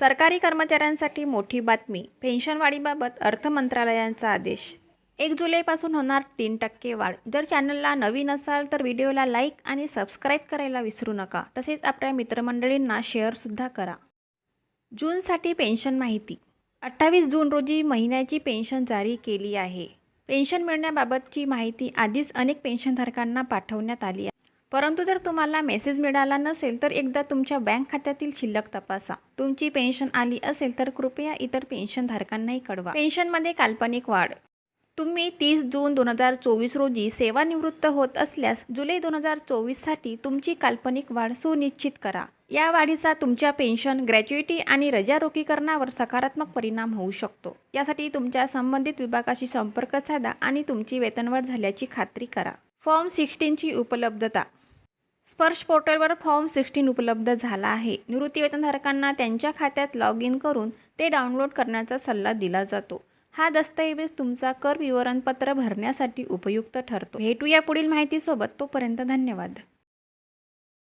सरकारी कर्मचाऱ्यांसाठी मोठी बातमी पेन्शनवाढीबाबत अर्थ मंत्रालयांचा आदेश. एक जुलैपासून होणार तीन टक्के वाढ. जर चॅनलला नवीन असाल तर व्हिडिओला लाईक आणि सबस्क्राईब करायला विसरू नका. तसेच आपल्या मित्रमंडळींना शेअरसुद्धा करा. जूनसाठी पेन्शन माहिती. अठ्ठावीस जून रोजी महिन्याची पेन्शन जारी केली आहे. पेन्शन मिळण्याबाबतची माहिती आधीच अनेक पेन्शनधारकांना पाठवण्यात आली आहे. परंतु जर तुम्हाला मेसेज मिळाला नसेल तर एकदा तुमच्या बँक खात्यातील शिल्लक तपासा. तुमची पेन्शन आली असेल तर कृपया इतर पेन्शनधारकांनाही कळवा. पेन्शनमध्ये काल्पनिक वाढ. तुम्ही तीस जून दोन हजार चोवीस रोजी सेवानिवृत्त होत असल्यास जुलै दोन हजार चोवीससाठी तुमची काल्पनिक वाढ सुनिश्चित करा. या वाढीचा तुमच्या पेन्शन ग्रॅच्युइटी आणि रजारोकीकरणावर सकारात्मक परिणाम होऊ शकतो. यासाठी तुमच्या संबंधित विभागाशी संपर्क साधा आणि तुमची वेतनवाढ झाल्याची खात्री करा. फॉर्म सिक्स्टीनची उपलब्धता. स्पर्श पोर्टलवर फॉर्म सिक्स्टीन उपलब्ध झाला आहे. निवृत्तीवेतनधारकांना त्यांच्या खात्यात लॉग इन करून ते डाउनलोड करण्याचा सल्ला दिला जातो. हा दस्तऐवज तुमचा कर विवरणपत्र भरण्यासाठी उपयुक्त ठरतो. भेटूया पुढील माहितीसोबत. तोपर्यंत धन्यवाद.